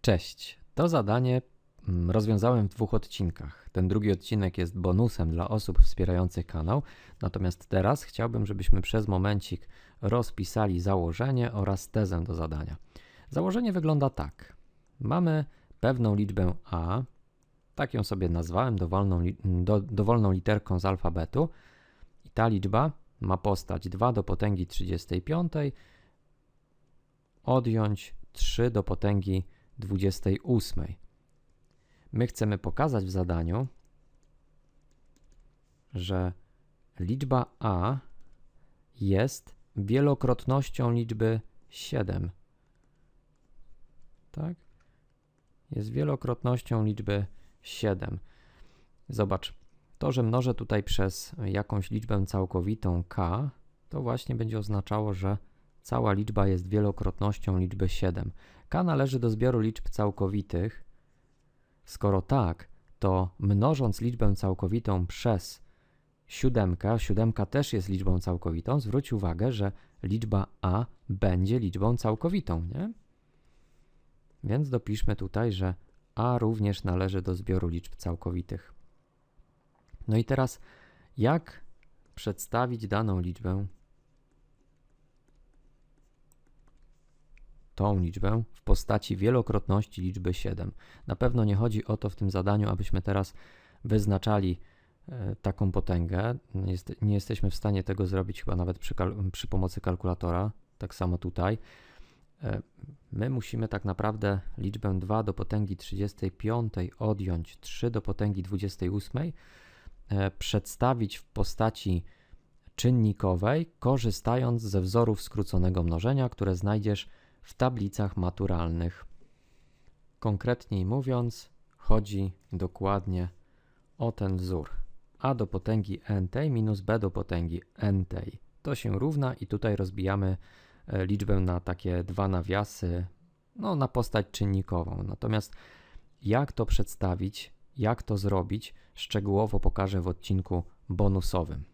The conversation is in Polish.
Cześć. To zadanie mm, rozwiązałem w dwóch odcinkach. Ten drugi odcinek jest bonusem dla osób wspierających kanał, natomiast teraz chciałbym, żebyśmy przez momencik rozpisali założenie oraz tezę do zadania. Założenie wygląda tak. Mamy pewną liczbę a, tak ją sobie nazwałem, dowolną, do, dowolną literką z alfabetu i ta liczba ma postać 2 do potęgi 35, odjąć 3 do potęgi 28. My chcemy pokazać w zadaniu, że liczba a jest wielokrotnością liczby 7. Tak? Jest wielokrotnością liczby 7. Zobacz, to, że mnożę tutaj przez jakąś liczbę całkowitą k, to właśnie będzie oznaczało, że cała liczba jest wielokrotnością liczby 7. K należy do zbioru liczb całkowitych. Skoro tak, to mnożąc liczbę całkowitą przez siódemkę, siódemka też jest liczbą całkowitą, zwróć uwagę, że liczba a będzie liczbą całkowitą, nie? Więc dopiszmy tutaj, że a również należy do zbioru liczb całkowitych. No i teraz, jak przedstawić daną liczbę tą liczbę w postaci wielokrotności liczby 7. Na pewno nie chodzi o to w tym zadaniu, abyśmy teraz wyznaczali e, taką potęgę. Nie, jest, nie jesteśmy w stanie tego zrobić chyba nawet przy, przy pomocy kalkulatora. Tak samo tutaj. E, My musimy tak naprawdę liczbę 2 do potęgi 35 odjąć 3 do potęgi 28 e, przedstawić w postaci czynnikowej, korzystając ze wzorów skróconego mnożenia, które znajdziesz w tablicach maturalnych. Konkretniej mówiąc, chodzi dokładnie o ten wzór. a do potęgi n tej minus b do potęgi n tej. To się równa i tutaj rozbijamy e, liczbę na takie dwa nawiasy, no na postać czynnikową. Natomiast jak to przedstawić, jak to zrobić, szczegółowo pokażę w odcinku bonusowym.